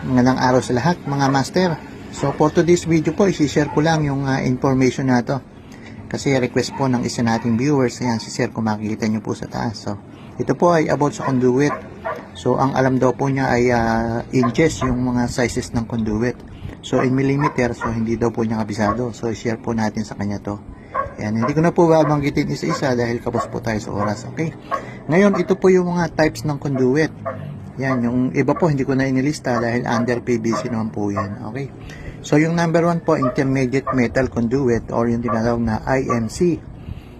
Magandang araw sa lahat mga master. So for today's video po, isi-share ko lang yung ah, information na to. Kasi request po ng isa nating viewers, ayan si Sir kung makikita nyo po sa taas. So ito po ay about sa conduit. So ang alam daw po niya ay ah, inches yung mga sizes ng conduit. So in millimeter, so hindi daw po niya kabisado. So share po natin sa kanya to. Ayan, hindi ko na po babanggitin isa-isa dahil kapos po tayo sa oras. Okay? Ngayon, ito po yung mga types ng conduit. Yan, yung iba po hindi ko na inilista dahil under PVC naman po yan. Okay? So, yung number one po, intermediate metal conduit or yung tinatawag na IMC.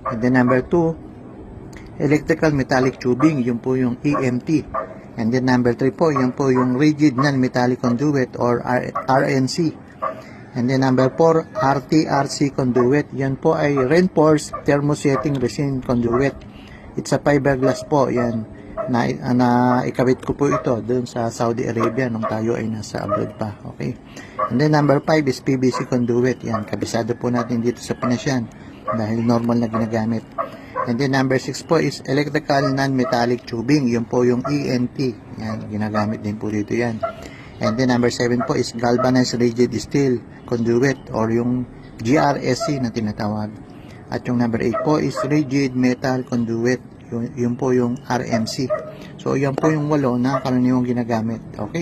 And then number two, electrical metallic tubing, yun po yung EMT. And then number three po, yun po yung rigid non-metallic conduit or RNC. And then number 4, RTRC conduit. Yan po ay reinforced thermosetting resin conduit. It's a fiberglass po. Yan. Na, na ikabit ko po ito doon sa Saudi Arabia nung tayo ay nasa abroad pa. Okay. And then number 5 is PVC conduit. Yan. Kabisado po natin dito sa Pinas yan. Dahil normal na ginagamit. And then number 6 po is electrical non-metallic tubing. Yun po yung ENT. Yan. Ginagamit din po dito yan. And then number 7 po is galvanized rigid steel conduit or yung GRSC na tinatawag. At yung number 8 po is rigid metal conduit. Yun, yun po yung RMC. So yan po yung walo na karaniwang ginagamit. Okay?